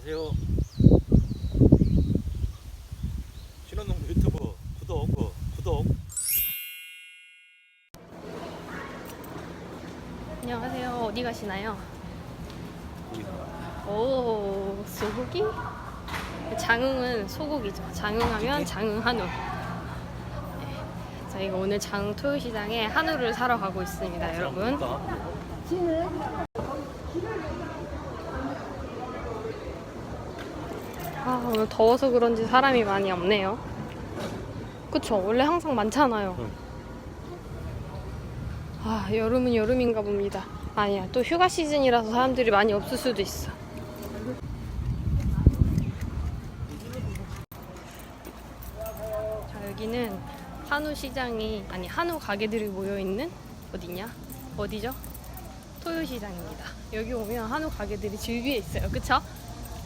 안녕하세요. 신혼농부 유튜브 구독, 구- 구독. 안녕하세요. 어디 가시나요? 오, 소고기? 장흥은 소고기죠. 장흥하면 장흥 한우. 네. 저희가 오늘 장흥 토요시장에 한우를 사러 가고 있습니다, 여러분. 아, 오늘 더워서 그런지 사람이 많이 없네요. 그쵸? 원래 항상 많잖아요. 응. 아, 여름은 여름인가 봅니다. 아니야, 또 휴가 시즌이라서 사람들이 많이 없을 수도 있어. 자, 여기는 한우 시장이, 아니, 한우 가게들이 모여 있는 어디냐? 어디죠? 토요시장입니다. 여기 오면 한우 가게들이 줄 위에 있어요. 그쵸?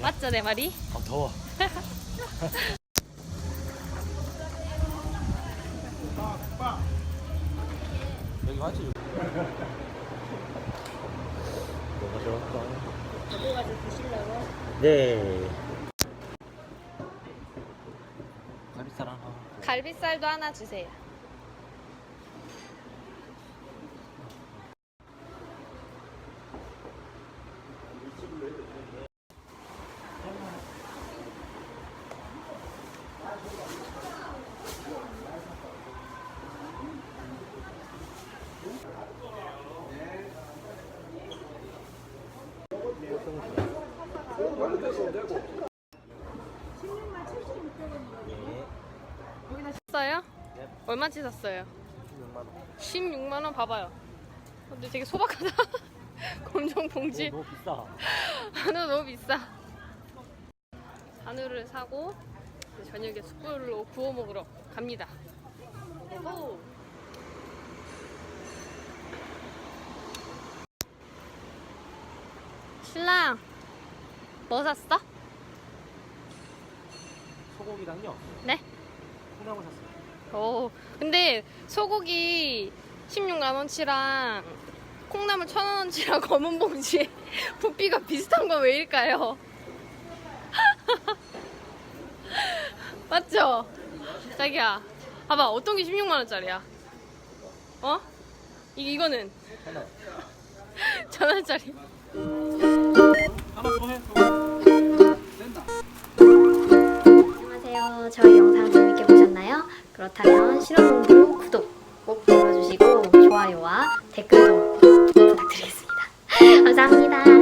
맞죠, 내 말이? 아 더워. 여기 맞지? 좋을까? 저거 가지고 드시려고? 네. 갈비살 하나. 갈비살도 하나 주세요. 샀어요? 네. 얼마치 샀어요? 16만 원. 16만 원 봐봐요. 근데 되게 소박하다. 검정 봉지. 너무 비싸. 한우 너무 비싸. 한우를 사고 저녁에 숯불로 구워 먹으러 갑니다. 오. 신랑, 뭐 샀어? 소고기랑요. 네? 콩나물 샀어요. 오, 근데 소고기 16만 원치랑 콩나물 1,000원 원치랑 검은 봉지에 부피가 비슷한 건 왜일까요? 맞죠? 자기야, 봐봐 어떤 게 16만 원짜리야? 어? 이 이거는 하나. 천 원짜리. 안녕하세요. 저희 영상 재밌게 보셨나요? 그렇다면 신혼농부 구독 꼭 눌러주시고 좋아요와 댓글도 부탁드리겠습니다. 감사합니다.